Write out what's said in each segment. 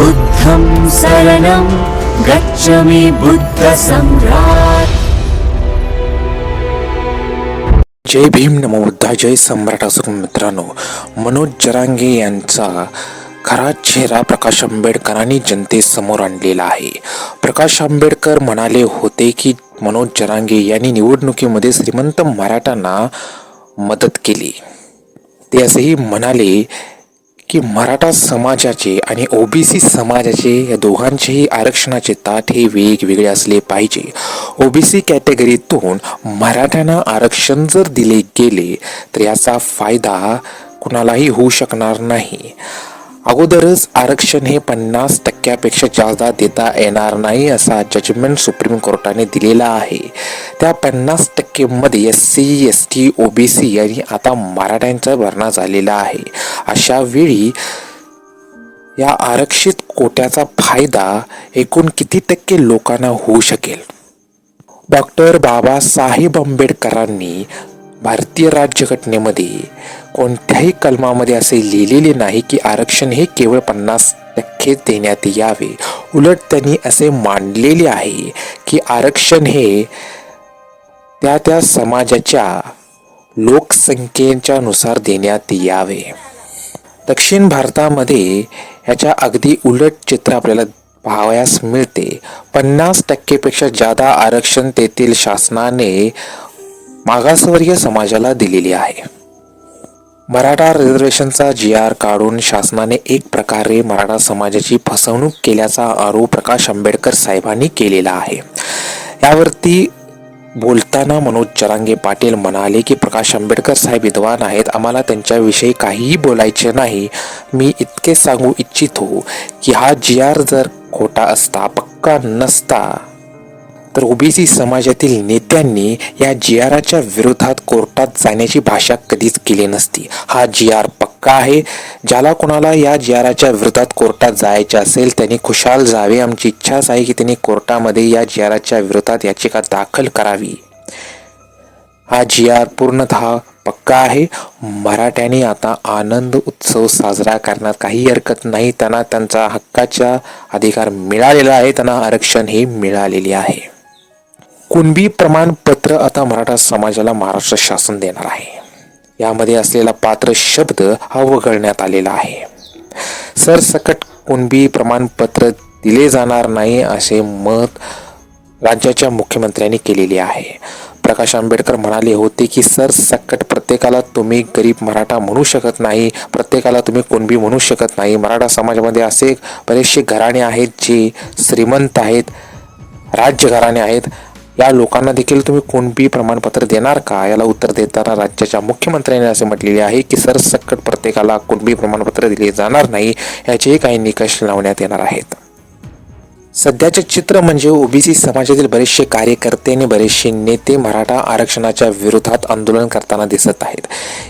बुद्धं शरणं गच्छामि बुद्धसम्राट्। जय भीम नमो बुद्धा जय सम्राट असो मित्रांनो। मनोज जरांगे यांचा खरा चेहरा प्रकाश आंबेडकरांनी जनतेसमोर आणलेला आहे. प्रकाश आंबेडकर म्हणाले होते की मनोज जरांगे यांनी निवडणुकीमध्ये श्रीमंत मराठ्यांना मदत केली. ते असेही म्हणाले की मराठा समाजाचे आणि ओबीसी समाजाचे या दोघांचेही आरक्षणाचे ताट हे वेगवेगळे असले पाहिजे. ओबीसी कॅटेगरीतून मराठ्यांना आरक्षण जर दिले गेले तर याचा फायदा कुणालाही होऊ शकणार नाही. अगोदरच आरक्षण हे पन्नास टक्क्यापेक्षा जास्त देता येणार नाही असा जजमेंट सुप्रीम कोर्टाने दिलेला आहे. त्या पन्नास टक्केमध्ये S C S T O B C आणि आता मराठ्यांचा भरणा झालेला आहे. अशा वेळी या आरक्षित कोट्याचा फायदा एकूण किती टक्के लोकांना होऊ शकेल? डॉक्टर बाबासाहेब आंबेडकरांनी भारतीय राज्यघटनेमध्ये कोणत्याही कलमामध्ये असे लिहिलेले नाही की आरक्षण हे केवळ पन्नास टक्के देण्यात यावे. उलट त्यांनी असे मांडलेले आहे की आरक्षण हे त्या त्या समाजाच्या लोकसंख्येच्या नुसार देण्यात यावे. दक्षिण भारतामध्ये याच्या अगदी उलट चित्र आपल्याला पाहावयास मिळते. पन्नास टक्केपेक्षा जादा आरक्षण तेथील शासनाने मागासवर्गीय समाजाला दिलेली आहे. मराठा रिझर्वेशनचा जी आर काढून शासनाने एक प्रकारे मराठा समाजाची फसवणूक केल्याचा आरोप प्रकाश आंबेडकर साहेबांनी केलेला आहे. यावरती बोलताना मनोज चरांगे पाटील म्हणाले की प्रकाश आंबेडकर साहेब विद्वान आहेत आम्हाला त्यांच्याविषयी काहीही बोलायचे नाही. मी इतके सांगू इच्छितो की हा जी आर जर खोटा असता पक्का नसता तर ओबीसी समाजातील नेत्यांनी या जी आराच्या विरोधात कोर्टात जाण्याची भाषा कधीच केली नसती. हा जी आर पक्का आहे. ज्याला कोणाला या जी आराच्या विरोधात कोर्टात जायचे असेल त्यांनी खुशाल जावे. आमची इच्छाच आहे की त्यांनी कोर्टामध्ये या जी आराच्या विरोधात याचिका दाखल करावी. हा जी आर पूर्णतः पक्का आहे. मराठ्यांनी आता आनंद उत्सव साजरा करण्यात काही हरकत नाही. त्यांना त्यांचा हक्काचा अधिकार मिळालेला आहे. त्यांना आरक्षण हे मिळालेले आहे. कुणबी प्रमाणपत्र आता मराठा समाजाला महाराष्ट्र शासन देणार आहे. यामध्ये असलेला पात्र शब्द हा वगळण्यात आलेला आहे. सरसकट कुणबी प्रमाणपत्र दिले जाणार नाही असे मत राज्याच्या मुख्यमंत्र्यांनी केलेले आहे. प्रकाश आंबेडकर म्हणाले होते की सरसकट प्रत्येकाला तुम्ही गरीब मराठा म्हणू शकत नाही प्रत्येकाला तुम्ही कुणबी म्हणू शकत नाही. मराठा समाजामध्ये असे बरेचसे घराणे आहेत जे श्रीमंत आहेत राज्य घराणे आहेत. या लोकांना देखील तुम्ही कोणतेही प्रमाणपत्र देणार का? याला उत्तर देताना राज्याच्या मुख्यमंत्र्यांनी असे म्हटलेले आहे की सरसकट प्रत्येकाला कुणबी प्रमाणपत्र दिले जाणार नाही याचेही काही निकष लावण्यात येणार आहेत. सध्याचे चित्र म्हणजे ओबीसी समाजातील बरेचसे कार्यकर्ते आणि बरेचसे नेते मराठा आरक्षणाच्या विरोधात आंदोलन करताना दिसत आहेत.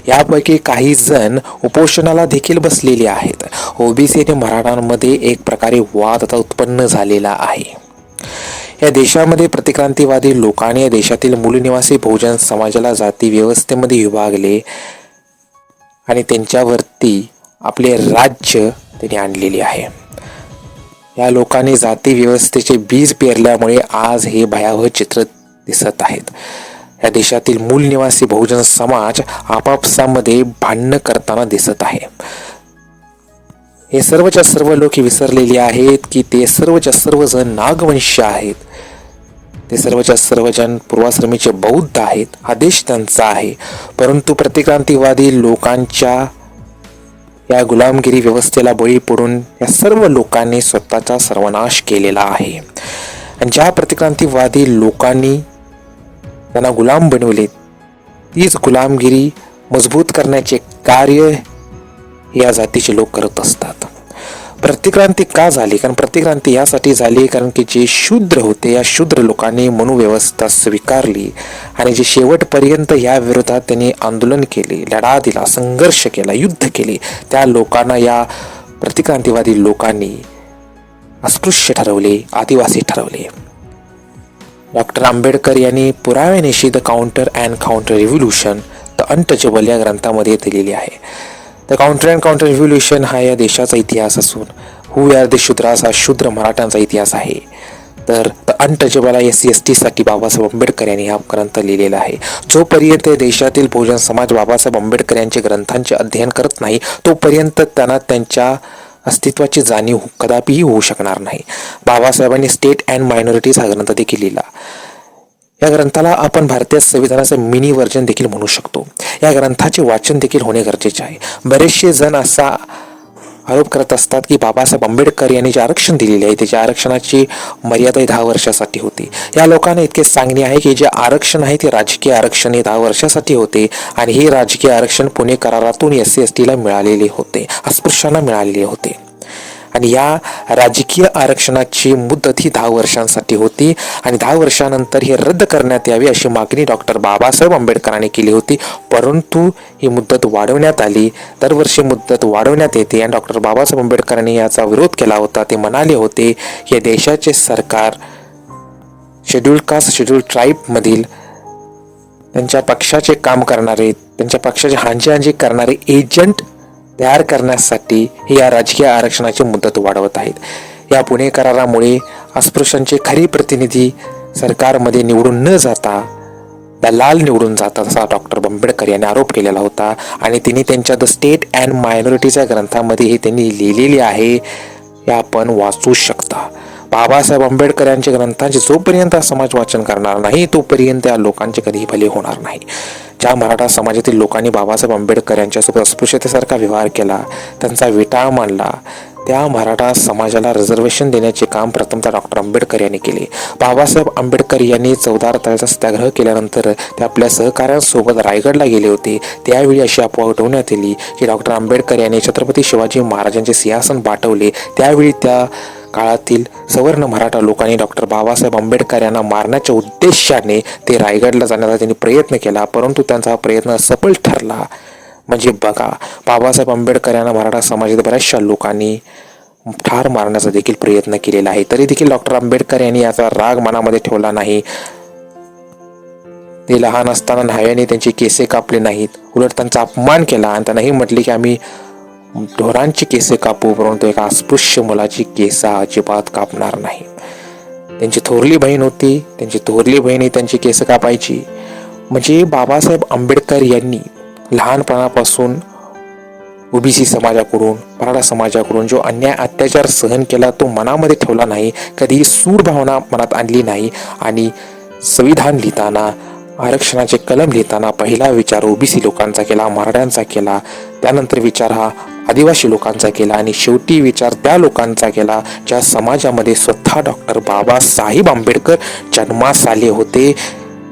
यापैकी काही जण उपोषणाला देखील बसलेले आहेत. ओबीसी आणि मराठांमध्ये एक प्रकारे वाद आता उत्पन्न झालेला आहे. या देशामध्ये प्रतिक्रांतीवादी लोकांनी या देशातील मूलनिवासी बहुजन समाजाला जाती व्यवस्थेमध्ये विभागले आणि त्यांच्यावरती आपले राज्य त्यांनी आणलेले आहे. या लोकांनी जाती व्यवस्थेचे बीज पेरल्यामुळे आज हे भयावह चित्र दिसत आहेत. या देशातील मूलनिवासी बहुजन समाज आपापसामध्ये भांडणं करताना दिसत आहे. हे सर्वच्या सर्व लोक विसरलेले आहेत की ते सर्वच्या सर्वजण नागवंशी आहेत. ते सर्वच्या सर्वजण पूर्वाश्रमीचे बौद्ध आहेत. हा देश त्यांचा आहे. परंतु प्रतिक्रांतीवादी लोकांच्या या गुलामगिरी व्यवस्थेला बळी पडून या सर्व लोकांनी स्वतःचा सर्वनाश केलेला आहे. आणि ज्या प्रतिक्रांतीवादी लोकांनी त्यांना गुलाम बनवले तीच गुलामगिरी मजबूत करण्याचे कार्य या जातीचे लोक करत असतात. प्रतिक्रांती का झाली? कारण प्रतिक्रांती यासाठी झाली कारण की जे शूद्र होते या शूद्र लोकांनी मनुव्यवस्था स्वीकारली आणि जे शेवटपर्यंत या विरोधात त्यांनी आंदोलन केले लढा दिला संघर्ष केला युद्ध केले त्या लोकांना या प्रतिक्रांतीवादी लोकांनी अस्पृश्य ठरवले आदिवासी ठरवले. डॉक्टर आंबेडकर यांनी पुराव्यानिशी the counter and counter revolution the untouchable या ग्रंथामध्ये दिलेली आहे. The counter and counter revolution हा या देशाचा इतिहास असून हु आर द शूद्रास हा शूद्र मराठ्यांचा इतिहास आहे. तर अनटचेबल एस सी एस टीसाठी बाबासाहेब आंबेडकर यांनी हा ग्रंथ लिहिलेला आहे. जोपर्यंत देशातील बहुजन समाज बाबासाहेब आंबेडकर यांचे ग्रंथांचे अध्ययन करत नाही तोपर्यंत त्यांना त्यांच्या अस्तित्वाची जाणीव कदापिही होऊ शकणार नाही. बाबासाहेबांनी स्टेट अँड मायनॉरिटीज हा ग्रंथ देखील लिहिला. या ग्रंथाला आपण भारतीय संविधानाचं मिनी वर्जन देखील म्हणू शकतो. या ग्रंथाचे वाचन देखील होणे गरजेचे आहे. बरेचसे जण असा आरोप करत असतात की बाबासाहेब आंबेडकर यांनी जे आरक्षण दिलेले आहे त्याच्या आरक्षणाची मर्यादा दहा वर्षासाठी होती. या लोकांना इतके सांगणे आहे की जे आरक्षण आहे ते राजकीय आरक्षण हे दहा वर्षासाठी होते आणि हे राजकीय आरक्षण पुणे करारातून एस सी एस टीला मिळालेले होते अस्पृश्यांना मिळालेले होते. आणि या राजकीय आरक्षणाची मुदत ही दहा वर्षांसाठी होती आणि दहा वर्षानंतर हे रद्द करण्यात यावी अशी मागणी डॉक्टर बाबासाहेब आंबेडकरांनी केली होती. परंतु ही मुदत वाढवण्यात आली. दरवर्षी मुदत वाढवण्यात येते आणि डॉक्टर बाबासाहेब आंबेडकरांनी याचा विरोध केला होता. ते म्हणाले होते की देशाचे सरकार शेड्यूल कास्ट शेड्यूल ट्राईबमधील त्यांच्या पक्षाचे काम करणारे त्यांच्या पक्षाचे हांजी हांजी करणारे एजंट तयार करण्यासाठी हे या राजकीय आरक्षणाची मुदत वाढवत आहेत. या पुणे करारामुळे अस्पृश्यांचे खरी प्रतिनिधी सरकारमध्ये निवडून न जाता दलाल निवडून जातात असा डॉक्टर आंबेडकर यांनी आरोप केलेला होता आणि त्यांनी त्यांच्या द स्टेट अँड मायनॉरिटीच्या ग्रंथामध्ये हे त्यांनी लिहिलेले आहे हे आपण वाचू शकता. बाबासाहेब आंबेडकर यांच्या ग्रंथांचे जोपर्यंत समाज वाचन करणार नाही तोपर्यंत या लोकांचे कधीही भले होणार नाही. ज्या मराठा समाजातील लोकांनी बाबासाहेब आंबेडकर यांच्यासोबत अस्पृश्यतेसारखा व्यवहार केला त्यांचा विटाळ मांडला त्या मराठा समाजाला रिझर्वेशन देण्याचे काम प्रथमतः डॉक्टर आंबेडकर यांनी केले. बाबासाहेब आंबेडकर यांनी चौदा तळ्याचा सत्याग्रह केल्यानंतर ते आपल्या सहकाऱ्यांसोबत रायगडला गेले होते. त्यावेळी अशी अफवा उठवण्यात आली की डॉक्टर आंबेडकर यांनी छत्रपती शिवाजी महाराजांचे सिंहासन पाठवले त्यावेळी त्या काळातील सवर्ण मराठा लोकांनी डॉक्टर बाबासाहेब आंबेडकर यांना मारण्याच्या उद्देशाने ते रायगडला जाण्याचा त्यांनी प्रयत्न केला परंतु त्यांचा हा प्रयत्न सफल ठरला. म्हणजे बघा बाबासाहेब आंबेडकर यांना मराठा समाजातील बऱ्याचशा लोकांनी ठार मारण्याचा देखील प्रयत्न केलेला आहे. तरी देखील डॉक्टर आंबेडकर यांनी याचा राग मनामध्ये ठेवला नाही. ते लहान असताना न्हाव्याने त्यांचे केसे कापले नाहीत. उलट त्यांचा अपमान केला आणि त्यांनाही म्हटले की आम्ही ढोरांची केसे कापू परंतु एका अस्पृश्य मुलाची केस अजिबात कापणार नाही. त्यांची थोरली बहीण होती त्यांची थोरली बहीणही त्यांची केस कापायची. म्हणजे बाबासाहेब आंबेडकर यांनी लहानपणापासून ओबीसी समाजाकडून मराठा समाजाकडून जो अन्याय अत्याचार सहन केला तो मनामध्ये ठेवला नाही कधीही सूड भावना मनात आणली नाही आणि संविधान लिहिताना आरक्षणाचे कलम लिहिताना पहिला विचार ओबीसी लोकांचा केला मराठ्यांचा केला. त्यानंतर विचार हा आदिवासी लोकांचा केला आणि शेवटी विचार त्या लोकांचा केला ज्या समाजामध्ये स्वतः डॉक्टर बाबासाहेब आंबेडकर जन्मास आले होते.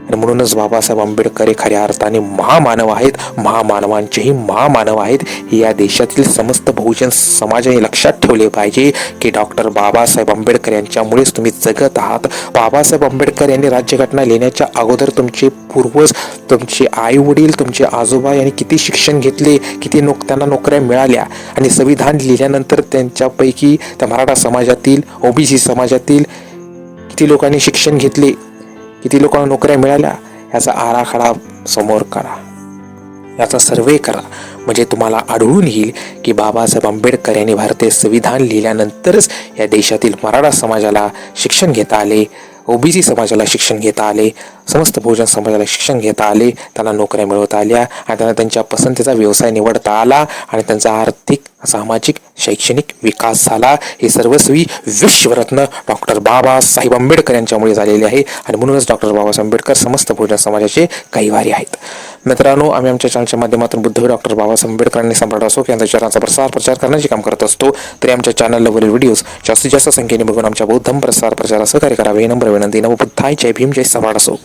आणि म्हणूनच बाबासाहेब आंबेडकर हे खऱ्या अर्थाने महामानव आहेत. महामानवांचेही महामानव आहेत. हे या देशातील समस्त बहुजन समाजाने लक्षात ठेवले पाहिजे की डॉक्टर बाबासाहेब आंबेडकर यांच्यामुळेच तुम्ही जगत आहात. बाबासाहेब आंबेडकर यांनी राज्यघटना लिहिण्याच्या अगोदर तुमचे पूर्वज तुमचे आई वडील तुमचे आजोबा यांनी किती शिक्षण घेतले किती नोक त्यांना नोकऱ्या मिळाल्या आणि संविधान लिहिल्यानंतर त्यांच्यापैकी त्या मराठा समाजातील ओबीसी समाजातील किती लोकांनी शिक्षण घेतले किती लोकांना नोकऱ्या मिळाल्या याचा आराखडा समोर करा. याचा सर्वे करा. म्हणजे तुम्हाला आढळून येईल की बाबासाहेब आंबेडकर यांनी भारतीय संविधान लिहिल्यानंतरच या देशातील मराठा समाजाला शिक्षण घेता आले. ओबीसी समाजाला शिक्षण घेता आले समस्त बहुजन समाजाला शिक्षण घेता आले त्यांना नोकऱ्या मिळवता आल्या आणि त्यांना त्यांच्या पसंतीचा व्यवसाय निवडता आला आणि त्यांचा आर्थिक सामाजिक शैक्षणिक विकास झाला. हे सर्वस्वी विश्वरत्न डॉक्टर बाबासाहेब आंबेडकर यांच्यामुळे झालेले आहे आणि म्हणूनच डॉक्टर बाबासाहेब आंबेडकर समस्त बहुजन समाजाचे कैवारी आहेत. मित्रांनो आम्ही आमच्या चॅनलच्या माध्यमातून बुद्ध डॉक्टर बाबासाहेब आंबेडकरांनी सम्राट अशोक यांच्या विचारांचा प्रसार प्रचार करण्याचे काम करत असतो. तरी आमच्या चॅनलवरील व्हिडिओज जास्तीत जास्त संख्येने बघून आमच्या बौद्धम प्रसार प्रचारास सहकार्य करावे. ही नम्र विनंती. नव बुद्धाय जय भीम जय सम्राट असो